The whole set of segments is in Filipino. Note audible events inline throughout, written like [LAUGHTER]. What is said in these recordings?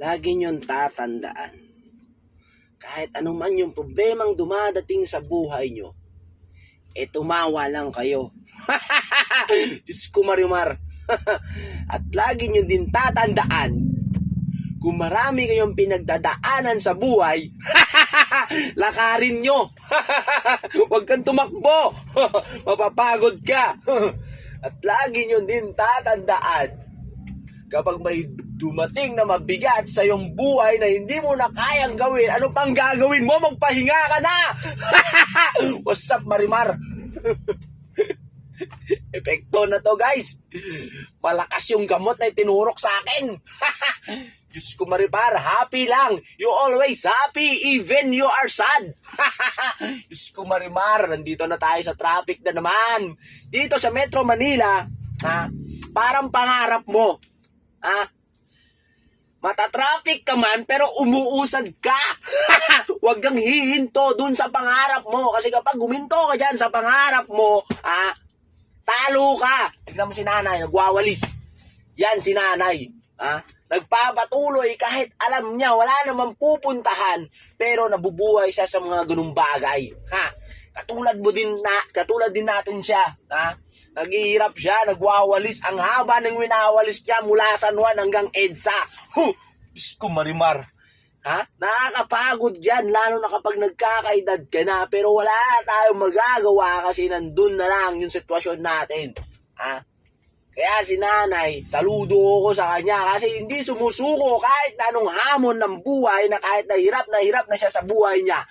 lagi niyong tatandaan, kahit anuman yung problemang dumadating sa buhay niyo, eh tumawa lang kayo. [LAUGHS] Diyos ko Marimar. [LAUGHS] At lagi niyo din tatandaan, kung marami kayong pinagdadaanan sa buhay, [LAUGHS] lakarin nyo. Huwag kang tumakbo. Mapapagod ka. At lagi nyo din tatandaan, kapag may dumating na mabigat sa iyong buhay na hindi mo na kayang gawin, ano pang gagawin mo? Magpahinga ka na! [LAUGHS] What's up, Marimar? [LAUGHS] Epekto na to, guys. Malakas yung gamot na itinurok sa akin. [LAUGHS] Diyos ko, Marimar, happy lang. You always happy, even you are sad. Diyos ko, Marimar, nandito na tayo sa traffic na naman. Dito sa Metro Manila, ha, parang pangarap mo. Ha? Matatraffic ka man, pero umuusad ka. [LAUGHS] Huwag kang hihinto dun sa pangarap mo. Kasi kapag guminto ka dyan sa pangarap mo, ah, talo ka. Tignan mo si nanay, nagwawalis. Yan si nanay. Ah, nagpapatuloy kahit alam niya wala namang pupuntahan, pero nabubuhay siya sa mga ganung bagay. Ha? Katulad mo din na, katulad din natin siya. Ha? Naghihirap siya, nagwawalis. Ang haba ng winawalis niya mula San Juan hanggang EDSA. Huh! Diyos ko, Marimar. Ha? Nakakapagod yan, lalo na kapag nagkakaedad ka na. Pero wala tayong magagawa kasi nandun na lang yung sitwasyon natin. Ha? Kaya si nanay, saludo ko sa kanya kasi hindi sumusuko kahit anong hamon ng buhay na kahit na hirap na hirap na siya sa buhay niya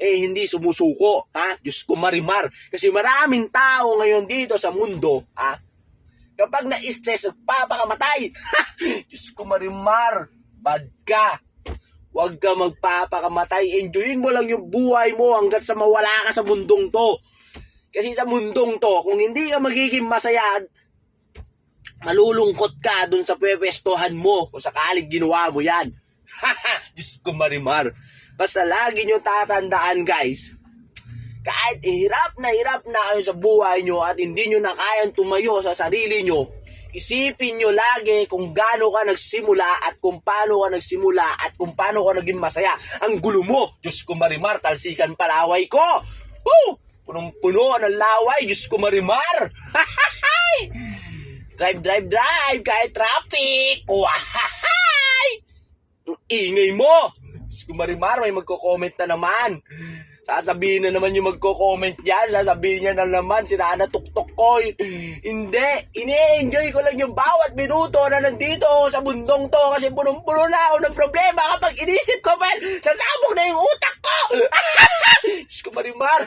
eh hindi sumusuko, ha? Diyos ko marimar. Kasi maraming tao ngayon dito sa mundo, ha? Kapag na-stress, nagpapakamatay. [LAUGHS] Diyos ko marimar, bad ka. Huwag ka magpapakamatay. Enjoyin mo lang yung buhay mo hanggat sa mawala ka sa mundong to. Kasi sa mundong to, kung hindi ka magiging masaya, malulungkot ka dun sa pwepestohan mo kung sakaling ginawa mo yan. [LAUGHS] Diyos ko marimar. Basta lagi nyo tatandaan guys, kahit hirap na hirap na kayo sa buhay nyo at hindi nyo na kayang tumayo sa sarili nyo, isipin nyo lagi kung gaano ka nagsimula at kung paano ka nagsimula at kung paano ka naging masaya. Ang gulo mo, Diyos ko marimar, talsikan palaway ko. Woo! Punong-puno ng laway, Diyos ko marimar. [LAUGHS] drive, drive, drive, kahit traffic. Wahahay! Ang ingay mo. Diyos ko marimar, may magko-comment na naman. Sasabihin na naman yung magko-comment yan. Sasabihin niya na naman, sinana tuktok ko. Hindi. Ini-enjoy ko lang yung bawat minuto na nandito sa bundong to kasi punong-puno na ako ng problema kapag inisip ko, man, sasabog na yung utak ko. [LAUGHS] Diyos ko marimar.